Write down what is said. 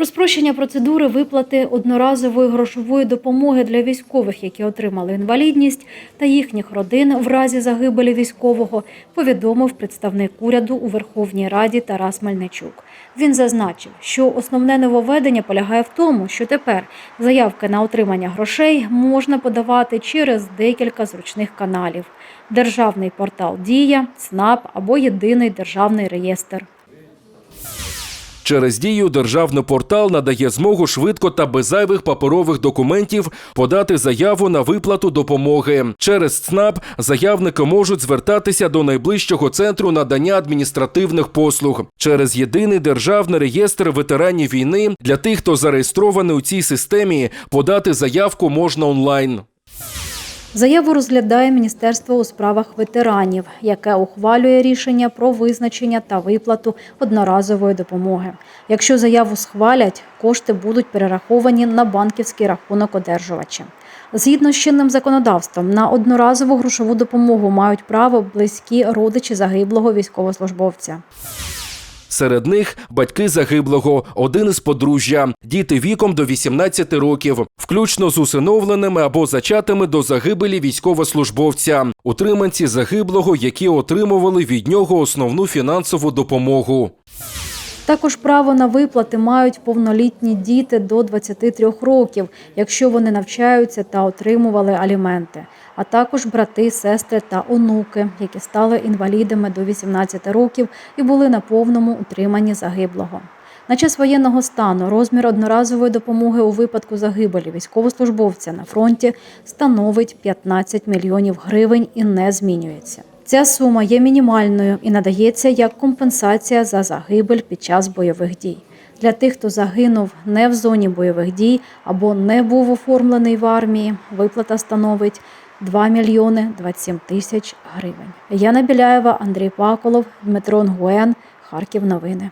Про спрощення процедури виплати одноразової грошової допомоги для військових, які отримали інвалідність, та їхніх родин в разі загибелі військового, повідомив представник уряду у Верховній Раді Тарас Мельничук. Він зазначив, що основне нововведення полягає в тому, що тепер заявки на отримання грошей можна подавати через декілька зручних каналів: державний портал Дія, ЦНАП або єдиний державний реєстр. Через дію державний портал надає змогу швидко та без зайвих паперових документів подати заяву на виплату допомоги. Через ЦНАП заявники можуть звертатися до найближчого центру надання адміністративних послуг. Через єдиний державний реєстр ветеранів війни для тих, хто зареєстрований у цій системі, подати заявку можна онлайн. Заяву розглядає Міністерство у справах ветеранів, яке ухвалює рішення про визначення та виплату одноразової допомоги. Якщо заяву схвалять, кошти будуть перераховані на банківський рахунок одержувача. Згідно з чинним законодавством, на одноразову грошову допомогу мають право близькі родичі загиблого військовослужбовця. Серед них батьки загиблого, один із подружжя, діти віком до 18 років, включно з усиновленими або зачатими до загибелі військовослужбовця, утриманці загиблого, які отримували від нього основну фінансову допомогу. Також право на виплати мають повнолітні діти до 23 років, якщо вони навчаються та отримували аліменти, а також брати, сестри та онуки, які стали інвалідами до 18 років і були на повному утриманні загиблого. На час воєнного стану розмір одноразової допомоги у випадку загибелі військовослужбовця на фронті становить 15 мільйонів гривень і не змінюється. Ця сума є мінімальною і надається як компенсація за загибель під час бойових дій. Для тих, хто загинув не в зоні бойових дій або не був оформлений в армії, виплата становить 2 мільйони 27 тисяч гривень. Яна Біляєва, Андрій Паколов, Дмитро Нгуен, Харків. Новини.